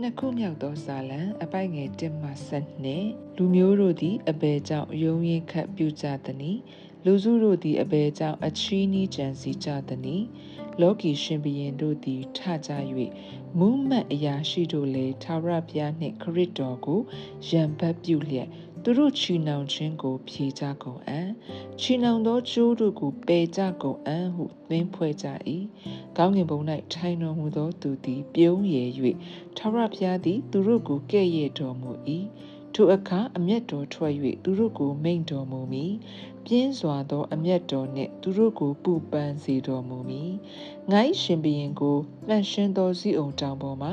နှစ်ခုမြောက်သောဇာလံအပိုက်ငယ်1မှ7လူမျိုးတို့သည်အဘယ်ကြောင့်ယုံရင်ခတ်ပြုကြသနည်းလူစုတို့သည်အဘယ်ကြောင့်အချီးနှီးကြံစည်ကြသနည်းလောကီရှင်ဘုရင်တို့သည်ထကြ၍မူးမတ်အရာရှိတို့လည်းသာရဘုရားနှင့်ခရစ်တော်ကိုယံဘတ်ပြုလျက် သူတို့ချီနှောင်ခြင်းကို ဖြေကြကုန်အံ့ချီနှောင်သောကျိုးတို့ကိုပယ်ကြကုန်အံ့ဟုသင်ဖွဲ့ကြ၏ကောင်းကင်ဘုံ၌ထိုင်တော်မူသောသူသည် ပြုံးရည်၍သာရဘုရားသည် သူတို့ကိုကဲ့ရဲ့တော်မူ၏ ထိုအခါအမျက်တော်ထွက်၍သူတို့ကိုမိန့်တော်မူမည်ပြင်းစွာသောအမျက်တော်နှင့်သူတို့ကိုပူပန်စေတော်မူမည်ငါ၏ရှင်ဘုရင်ကိုလှန်ရှင်းသောစည်းအုံတောင်ပေါ်မှာ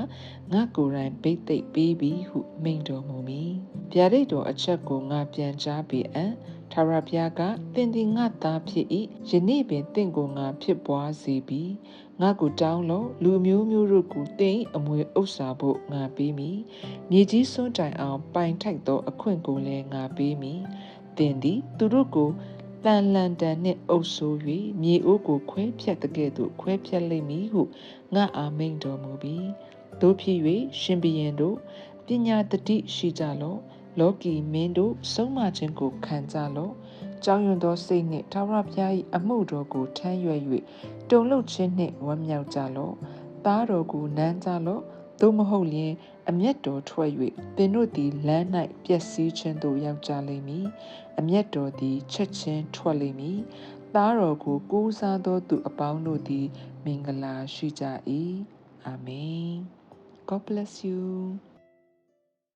ငါကိုယ်တိုင်ဗိတ်သိက်ပေးပြီးဟုမိန့်တော်မူမည်ဗျာဒိတ်တော်အချက်ကိုငါပြန်ကြားပေအံ့ ထာဝရဘုရားကသင်သည်ငါသားဖြစ်၏ယနေ့ပင်သင်ကိုငါဖြစ်ပွားစေပြီငါကိုတောင်းလို့လူမျိုးမျိုးတို့ကိုတင်အမွေဥစ္စာဖို့ငါပေးမည်မြေကြီးစွန်းတိုင်အောင်ပိုင်ထိုက်သောအခွင့်ကိုလည်းငါပေးမည်သင်သည်သူတို့ကိုတန်လန်တန်နှင့်အုပ်ဆိုး၍မြေအိုးကိုခွဲဖြတ်တဲ့ကဲ့သို့ခွဲဖြတ်လိမ့်မည်ဟုငါအာမိန်တော်မူပြီးတို့ဖြစ်၍ရှင်ဘုရင်တို့ပညာတတိရှိကြလော့ လောကီမင်းတို့ဆုံးမခြင်းကိုခံကြလော့ကြောင်းရွံသောစိတ်နှင့်ထာဝရဘုရား၏အမှုတော်ကိုထမ်းရွယ်၍တုံ့လုပ်ခြင်းနှင့်ဝမ်းမြောက်ကြလော့သားတော်ကိုနမ်းကြလော့သို့မဟုတ်လျှင်အမျက်တော်ထွက်၍သင်တို့သည်လမ်း၌ပျက်စီးခြင်းသို့ရောက်ကြလိမ့်မည်အမျက်တော်သည်ချက်ချင်းထွက်လိမ့်မည်သားတော်ကိုကိုးစားသောသူအပေါင်းတို့သည် မင်္ဂလာရှိကြ၏အာမင် God bless you